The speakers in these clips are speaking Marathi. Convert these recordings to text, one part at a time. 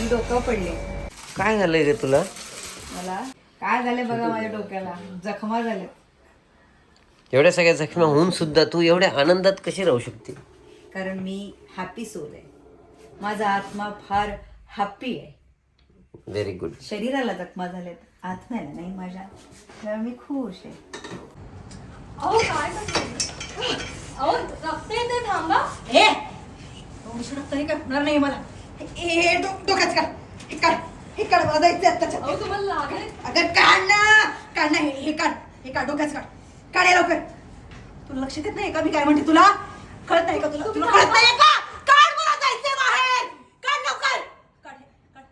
मी डोकं पडले. काय झालंय रे तुला? मला? काय झालं बघा माझ्या डोक्याला? जखमा झाल्या एवढ्या सगळ्या जखमा होऊन सुद्धा तू एवढ्या आनंदात कशी राहू शकते? कारण मी हॅपी सोल आहे. माझा आत्मा फार हॅपी आहे. व्हेरी गुड शरीराला जखमा झाल्यात आत्म्याला नाही माझ्या. त्यामुळे मी खुश आहे. अहो काय करते? अहो रक्त येते थांबा. हे! उशिरा तरी काय होणार नाही मला. हे डो- डोक्यात काढ. हे काढ. हे काढ मला जायचं आत्ताच्या अहो तुम्हाला लागले अगं काढ ना. काढ ना हे हे काढ. हे काढ डोक्याच काढ. काढ हे लवकर. तुला लक्ष देत नाही का मी काय म्हणते तुला? कळत नाही का तुला? तुला कळत नाही का काढ मला जायचंय बाहेर काढ लवकर काढ हे, काढ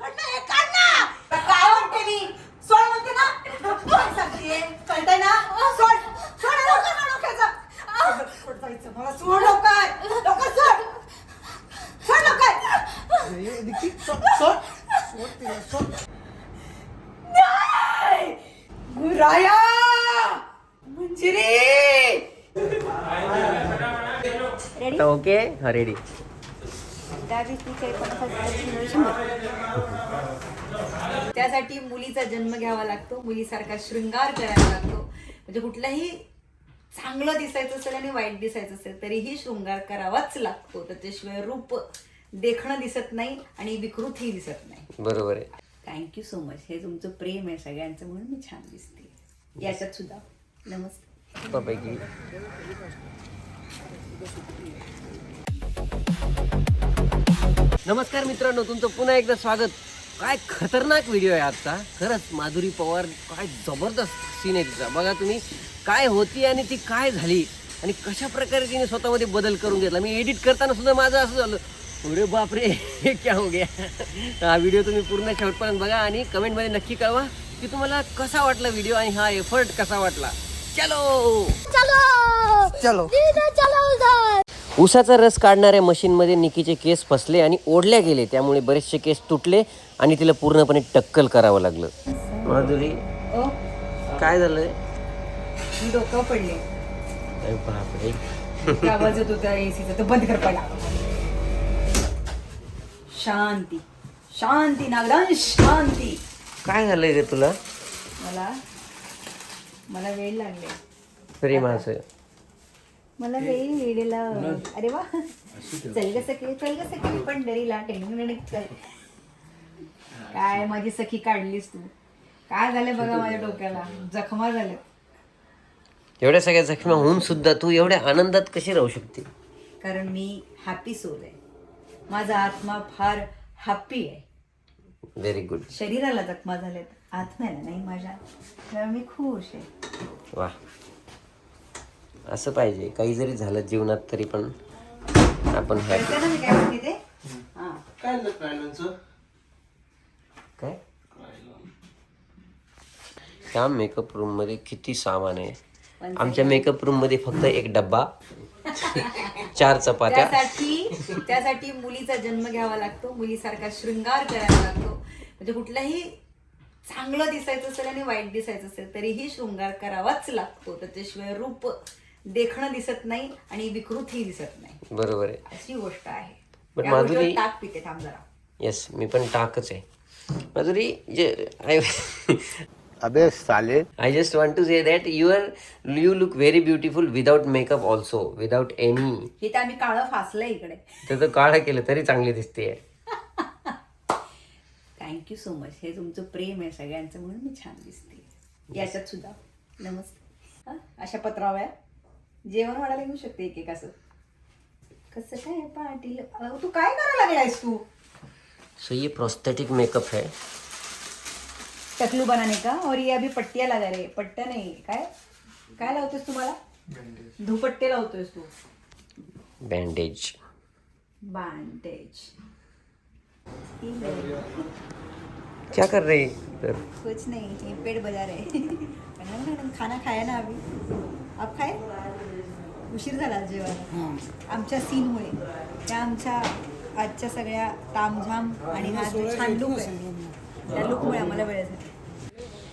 काढ ना हे काढ ना काय म्हणते मी सोड म्हणते ना काय सांगतेय कळतंय ना सोड सोड हे लवकर ना डोक्याचं सोड जायचं मला सोड लवकर लवकर सोड सोड लवकर नाही! गुराया! मंजिरी! ओके? हा रेडी त्यासाठी मुलीचा जन्म घ्यावा लागतो. मुलीसारखा शृंगार करावा लागतो. म्हणजे कुठलाही चांगलं दिसायचं असेल आणि वाईट दिसायचं असेल तरीही शृंगार करावाच लागतो. त्याच्याशिवाय रूप देखणं दिसत नाही आणि विकृतही दिसत नाही. बरोबर आहे. थँक्यू सो मच हे तुमचं प्रेम आहे सगळ्यांचं म्हणून मी छान दिसते. याच्यात सुद्धा. नमस्ते. नमस्कार मित्रांनो तुमचं पुन्हा एकदा स्वागत. काय खतरनाक व्हिडिओ आहे आजचा. खरंच माधुरी पवार काय जबरदस्त सीन आहे तिचा. बघा तुम्ही काय होती आणि ती काय झाली आणि कशा प्रकारे तिने स्वतःमध्ये बदल करून घेतला. मी एडिट करताना सुद्धा माझं असं झालं. अरे बापरे हे क्या हो गया? तर हा व्हिडिओ तुम्ही पूर्ण शेवटपर्यंत बघा आणि कमेंटमध्ये नक्की कळवा की तुम्हाला कसा वाटला व्हिडिओ आणि हा एफर्ट कसा वाटला. चलो! चलो! चलो. दीदी चलो उधर. उसाचा रस काढणाऱ्या मशीनमध्ये निकीचे केस फसले आणि ओढल्या गेले. त्यामुळे बरेचसे केस तुटले आणि तिला पूर्णपणे टक्कल करावं लागलं. माधुरी ओ काय झालंय? डोकं पडले. बंद कर शांती. शांती नागरांश शांती. काय झालंय रे तुला? मला मला वेळ लागले प्रेमाचं मला वेळ वेळेला अरे वा. चल ग सखी चल ग सखी पंढरीला टेंगण चल. काय माझी सखी काढलीस तू? काय झालं बघा माझ्या डोक्याला? जखमा झाल्या एवढ्या सगळ्या जखमा होऊन सुद्धा तू एवढ्या आनंदात कशी राहू शकते? कारण मी हॅपी सोल आहे. माझा आत्मा फार हॅपी आहे. व्हेरी गुड शरीराला जखमा झाल्यात आत्म्याला नाही माझ्या? त्यामुळे मी खुश आहे. वा असं पाहिजे. काही जरी झालं जीवनात तरी पण आपण हॅपी कळतं ना मी काय म्हणते ते? हा. काय त्या मेकअप रूममध्ये किती सामान आहे. आमच्या मेकअप रूममध्ये फक्त एक डब्बा. चार चपात्या. त्यासाठी त्यासाठी मुलीचा जन्म घ्यावा लागतो मुलीसारखा शृंगार करावा लागतो. म्हणजे कुठलाही चांगलं दिसायचं असेल आणि वाईट दिसायचं असेल तरीही शृंगार करावाच लागतो. त्याच्याशिवाय रूप देखणं दिसत नाही आणि विकृतही दिसत नाही. बरोबर आहे. अशी गोष्ट आहे. But त्या गोष्टीवर माधुरी- ताक पिते थांब जरा. येस मी पण टाकच आहे. माधुरी जे आय अबे साले। I just want to say that you are you look very beautiful without makeup also without any हे तर आम्ही काळं फासलंय इकडे. तर काळं केलं तरी चांगली दिसते. थँक्यू सो मच हे तुमचं प्रेम आहे सगळ्यांचं म्हणून मी छान दिसते. याच्यात सुद्धा. नमस्ते. हा? अशा पत्राव्या. जेवण वाढायला येऊ शकते एक एक असं. कसं काय पाटील? अहो, तू काय करायला लागलायस तू? सो ये प्रोस्थेटिक मेकअप है. टकलू बनाने का और ये अभी पट्टिया लगा रे पट्ट्या नाही काय? काय लावतोस तू मला धुपट्टे लावतोयस तू. बँडेज बांडेज क्या कर रहे तर कुछ नहीं ये पेट बजा रहे खाना खाया ना अभी? आप खाए? उशीर झाला जेवायला? आमच्या सीनमुळे त्या आमच्या आजच्या सगळ्या तामझाम आणि हा जो छान लुक आहे. त्या लुकमुळे आम्हाला वेळ झाला.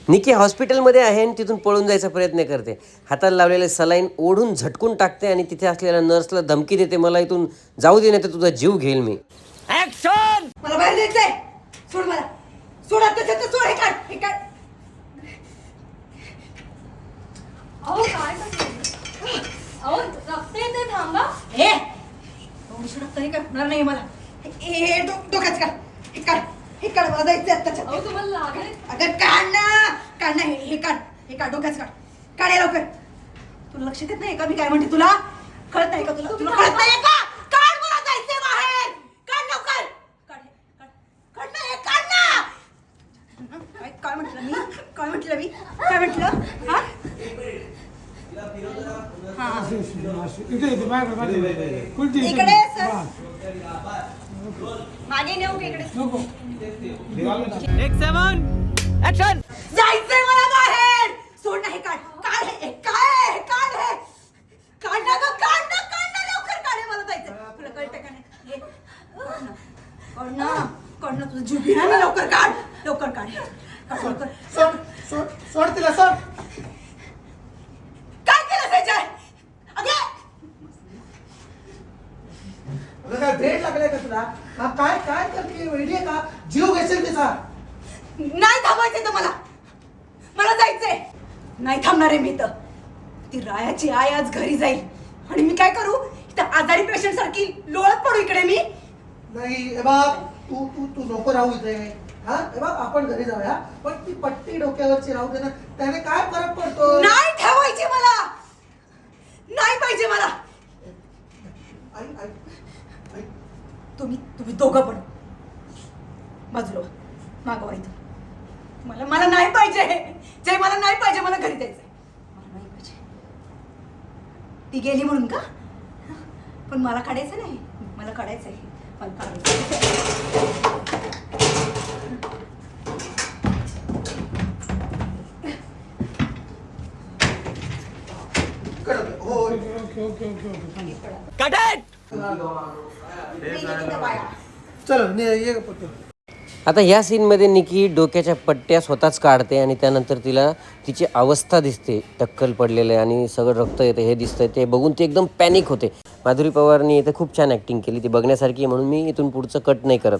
निकी हॉस्पिटलमध्ये आहे आणि तिथून पळून जायचा प्रयत्न करते. हाताला लावलेले सलाईन ओढून झटकून टाकते आणि तिथे असलेल्या नर्सला धमकी देते मला इथून जाऊ दे नाही तर तुझा जीव घेईल मी. मला बाहेर जायचंय. सोड मला सोड आता त्याचं सोड हे काढ हे काढ अहो काय करते अहो रक्त येते थांबा हे दोनशे रक्त हे काढ होणार नाही मला हे हे डो डोक्याच काढ हे काढ हे काढ मला जायचं आत्ताच्या अहो तुम्हाला लागेल अगं काढ ना काढ ना हे हे काढ हे काढ डोक्याच काढ काढ हे लवकर तुला लक्ष देत नाही का? मी काय म्हणते तुला? कळत नाही का तुला? तुला कळत नाही का? काढ मला जायचंय बाहेर. काढ लवकर. काढ काढ. काढ ना काढ ना. काय काय म्हटलं मी? काय म्हटलं मी? काय म्हटलं? हा. इकडे सर. हा. मागे नेऊ का इकडे? नको जायचंय मला बाहेर. सोड ना हे काढ. काय हे काढ ना गं, काढ ना काढ ना लवकर काढ मला जायचंय. तुला कळतं का नाही? हे, काढ ना. काढ ना ना तुझं जीव मी लवकर काढ लवकर काढ. काढ लवकर. सोड सोड सोड तिला सोड. काय केलं त्याच्या अगे! अगं काय भेट लागलाय का तुला? हा काय काय करते? वेळी का? जीव घेशील तिचा. नाही थांबायचंय तर मला. मला जायचंय. नाही थांबणार आहे मी इथं. ती रायाची आई आज घरी जाईल. आणि मी काय करू? इथं आजारी पेशंट सारखी लोळत पडू इकडे मी. नाही बघ तू तू तू नको राहू इथे. हा? बघ आपण घरी जाऊया. पण ती पट्टी डोक्यावरची राहू दे ना. त्याने काय फरक पडतो नाही ठेवायची मला. नाही पाहिजे मला. आई आई आई. तुम्ही तुम्ही दोघं पण. बाजूला. मागवा इथं. मला मला नाही पाहिजे. जे मला नाही पाहिजे मला घरी पाहिजे ती गेली म्हणून का? पण मला काढायचं नाही. मला काढायचं आहे. मला काढायचं हो चल ने ये पटकन. आता ह्या सीनमध्ये निकी डोक्याच्या पट्ट्या स्वतःच काढते आणि त्यानंतर तिला तिची अवस्था दिसते. टक्कल पडलेलं आहे आणि सगळं रक्त येते हे दिसतंय ते बघून ती एकदम पॅनिक होते. माधुरी पवारनी इथे खूप छान ॲक्टिंग केली ती बघण्यासारखी आहे म्हणून मी इथून पुढचं कट नाही करत.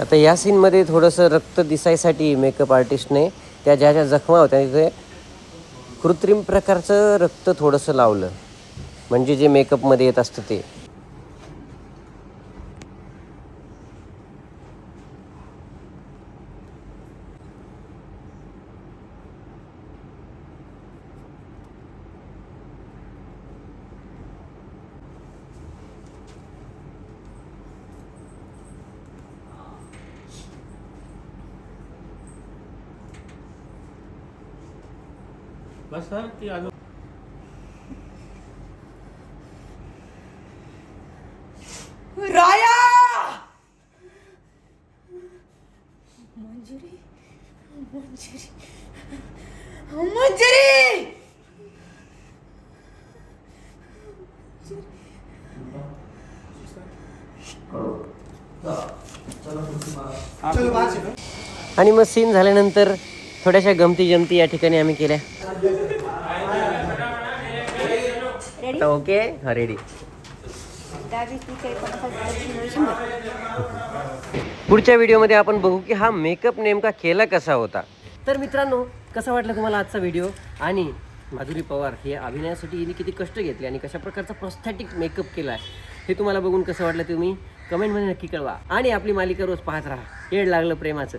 आता या सीनमध्ये थोडंसं रक्त दिसायसाठी मेकअप आर्टिस्टने त्या ज्या ज्या जखमा होत्या तिथे कृत्रिम प्रकारचं रक्त थोडंसं लावलं. म्हणजे जे मेकअपमध्ये येत असतं ते. बस सर की अजून राया मंजुरी मंजुरी मंजुरी चलो बाहेर शिकव. आणि मग सीन झाल्यानंतर थोड्याशा गमती जमती या ठिकाणी आम्ही केल्या. ओके हा रेडी पुढच्या व्हिडिओमध्ये आपण बघू की हा मेकअप नेमका केला कसा होता. तर मित्रांनो कसा वाटला तुम्हाला आजचा व्हिडिओ? आणि माधुरी पवार हे अभिनयासाठी हिने किती कष्ट घेतले आणि कशा प्रकारचा प्रस्थॅटिक मेकअप केला आहे हे तुम्हाला बघून कसं वाटलं तुम्ही? कमेंटमध्ये नक्की कळवा. आणि आपली मालिका रोज पाहत राहा. येड लागलं प्रेमाचं.